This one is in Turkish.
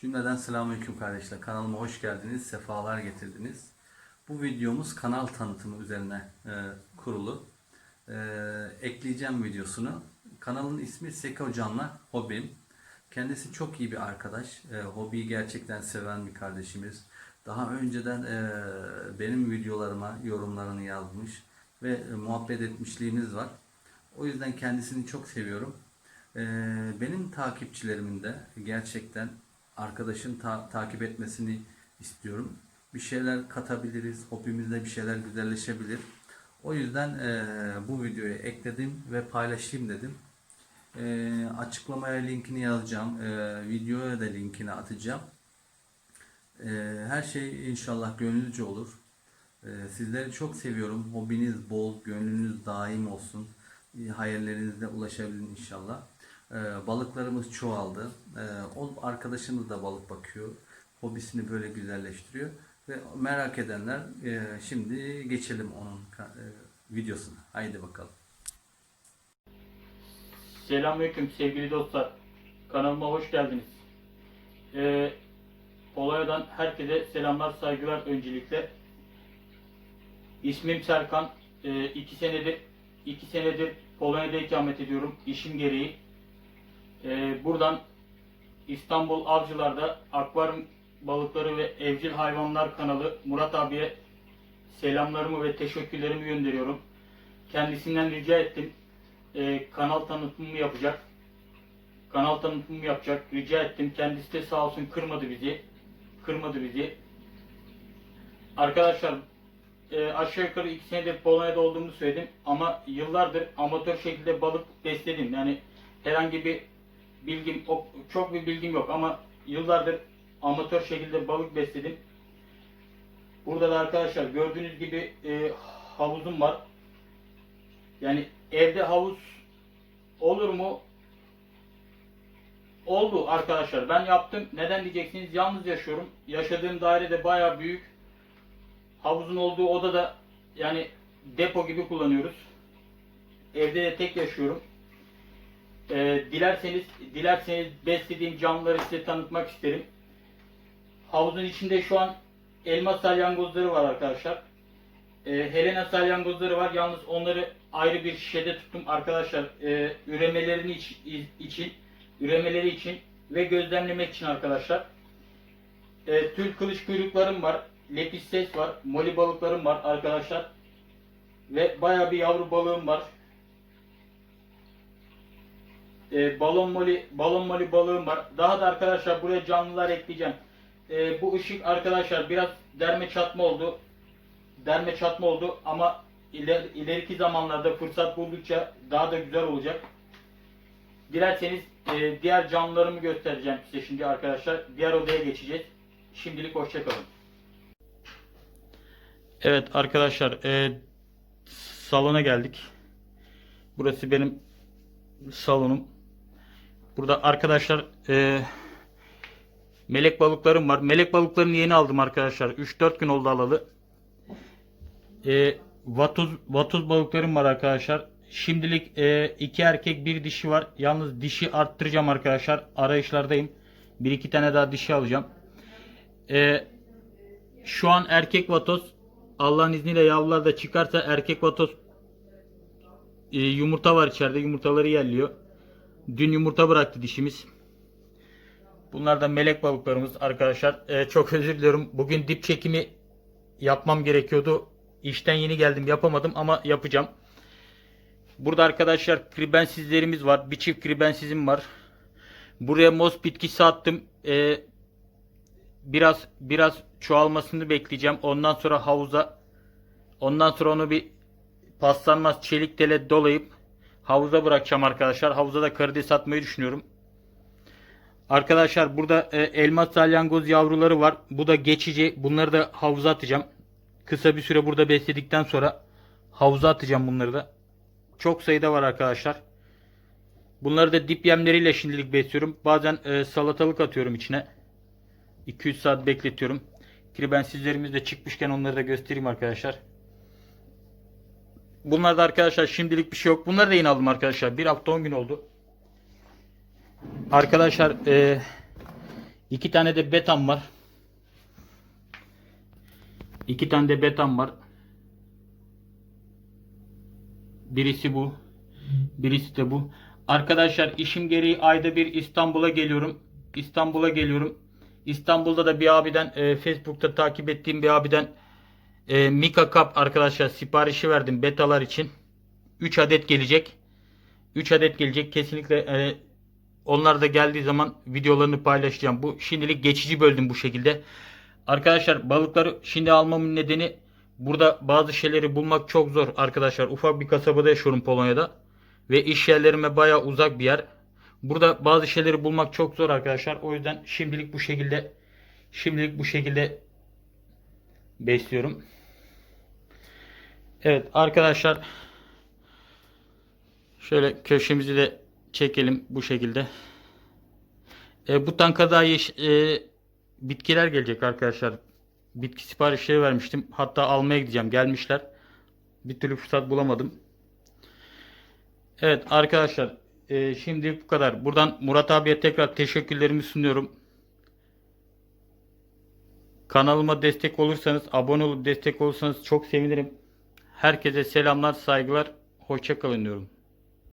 Cümleden selamünaleyküm kardeşler. Kanalıma hoş geldiniz, sefalar getirdiniz. Bu videomuz kanal tanıtımı üzerine e, kurulu. E, ekleyeceğim videosunu. Kanalın ismi Seko Can'la Hobim. Kendisi çok iyi bir arkadaş. E, hobiyi gerçekten seven bir kardeşimiz. Daha önceden e, benim videolarıma yorumlarını yazmış ve e, muhabbet etmişliğimiz var. O yüzden kendisini çok seviyorum. Ee, benim takipçilerimin de gerçekten arkadaşın ta- takip etmesini istiyorum. Bir şeyler katabiliriz, hobimizde bir şeyler güzelleşebilir. O yüzden e, bu videoyu ekledim ve paylaşayım dedim. E, açıklamaya linkini yazacağım, e, videoya da linkini atacağım. E, her şey inşallah gönlünüzce olur. E, sizleri çok seviyorum. Hobiniz bol, gönlünüz daim olsun. E, Hayallerinize ulaşabilin inşallah. E, balıklarımız çoğaldı. E, o arkadaşımız da balık bakıyor. Hobisini böyle güzelleştiriyor. Ve merak edenler e, şimdi geçelim onun e, videosuna. Haydi bakalım. Selamünaleyküm sevgili dostlar. Kanalıma hoş geldiniz. Ee, Polonya'dan herkese selamlar, saygılar öncelikle. İsmim Serkan. Ee, iki senedir iki senedir Polonya'da ikamet ediyorum işim gereği. Ee, buradan İstanbul Avcılar'da akvaryum balıkları ve evcil hayvanlar kanalı Murat abiye selamlarımı ve teşekkürlerimi gönderiyorum. Kendisinden rica ettim e, kanal tanıtımı yapacak. Kanal tanıtımı yapacak. Rica ettim. Kendisi de sağ olsun kırmadı bizi. Kırmadı bizi. Arkadaşlar e, aşağı yukarı iki senedir Polonya'da olduğumu söyledim. Ama yıllardır amatör şekilde balık besledim. Yani herhangi bir bilgim, çok bir bilgim yok ama yıllardır amatör şekilde balık besledim. Burada da arkadaşlar gördüğünüz gibi e, havuzum var. Yani evde havuz olur mu? Oldu arkadaşlar. Ben yaptım. Neden diyeceksiniz? Yalnız yaşıyorum. Yaşadığım daire de bayağı büyük. Havuzun olduğu odada yani depo gibi kullanıyoruz. Evde de tek yaşıyorum. Ee, dilerseniz dilerseniz beslediğim canlıları size tanıtmak isterim. Havuzun içinde şu an elma salyangozları var arkadaşlar. E, Helena salyangozları var. Yalnız onları ayrı bir şişede tuttum arkadaşlar. E, üremelerini iç- için, üremeleri için ve gözlemlemek için arkadaşlar. E, tül kılıç kuyruklarım var. Lepistes var. Moli balıklarım var arkadaşlar. Ve bayağı bir yavru balığım var. E, balon moli balon moli balığım var. Daha da arkadaşlar buraya canlılar ekleyeceğim. E, bu ışık arkadaşlar biraz derme çatma oldu derme çatma oldu ama iler, ileriki zamanlarda fırsat buldukça daha da güzel olacak. Dilerseniz e, diğer canlılarımı göstereceğim size şimdi arkadaşlar. Diğer odaya geçeceğiz. Şimdilik hoşçakalın. Evet arkadaşlar e, salona geldik. Burası benim salonum. Burada arkadaşlar e, melek balıklarım var. Melek balıklarını yeni aldım arkadaşlar. 3-4 gün oldu alalı. E, vatoz, vatoz balıklarım var arkadaşlar. Şimdilik e, iki erkek bir dişi var. Yalnız dişi arttıracağım arkadaşlar. Arayışlardayım. Bir iki tane daha dişi alacağım. E, şu an erkek vatoz. Allah'ın izniyle yavrular da çıkarsa erkek vatoz e, yumurta var içeride. Yumurtaları yerliyor. Dün yumurta bıraktı dişimiz. Bunlar da melek balıklarımız arkadaşlar. E, çok özür diliyorum. Bugün dip çekimi yapmam gerekiyordu. İşten yeni geldim yapamadım ama yapacağım. Burada arkadaşlar kribensizlerimiz var. Bir çift kribensizim var. Buraya mos bitkisi attım. Ee, biraz biraz çoğalmasını bekleyeceğim. Ondan sonra havuza ondan sonra onu bir paslanmaz çelik tele dolayıp havuza bırakacağım arkadaşlar. Havuza da karides atmayı düşünüyorum. Arkadaşlar burada e, elmas salyangoz yavruları var. Bu da geçici. Bunları da havuza atacağım. Kısa bir süre burada besledikten sonra havuza atacağım bunları da. Çok sayıda var arkadaşlar. Bunları da dip yemleriyle şimdilik besliyorum. Bazen e, salatalık atıyorum içine. 200 saat bekletiyorum. Kribensizlerimiz de çıkmışken onları da göstereyim arkadaşlar. Bunlarda arkadaşlar şimdilik bir şey yok. Bunları da yeni aldım arkadaşlar. Bir hafta 10 gün oldu. Arkadaşlar e, İki tane de betam var. İki tane de betam var. Birisi bu. Birisi de bu. Arkadaşlar işim gereği ayda bir İstanbul'a geliyorum. İstanbul'a geliyorum. İstanbul'da da bir abiden e, Facebook'ta takip ettiğim bir abiden e, Mika Cup arkadaşlar siparişi verdim betalar için. 3 adet gelecek. 3 adet gelecek. Kesinlikle e, onlar da geldiği zaman videolarını paylaşacağım. Bu şimdilik geçici böldüm bu şekilde. Arkadaşlar balıkları şimdi almamın nedeni burada bazı şeyleri bulmak çok zor arkadaşlar. Ufak bir kasabada yaşıyorum Polonya'da. Ve iş yerlerime baya uzak bir yer. Burada bazı şeyleri bulmak çok zor arkadaşlar. O yüzden şimdilik bu şekilde şimdilik bu şekilde besliyorum. Evet arkadaşlar şöyle köşemizi de çekelim bu şekilde. E, bu tanka daha yeş- e, bitkiler gelecek arkadaşlar. Bitki siparişleri vermiştim. Hatta almaya gideceğim. Gelmişler. Bir türlü fırsat bulamadım. Evet arkadaşlar e, şimdi bu kadar. Buradan Murat abiye tekrar teşekkürlerimi sunuyorum. Kanalıma destek olursanız, abone olup destek olursanız çok sevinirim. Herkese selamlar, saygılar. Hoşça kalın diyorum.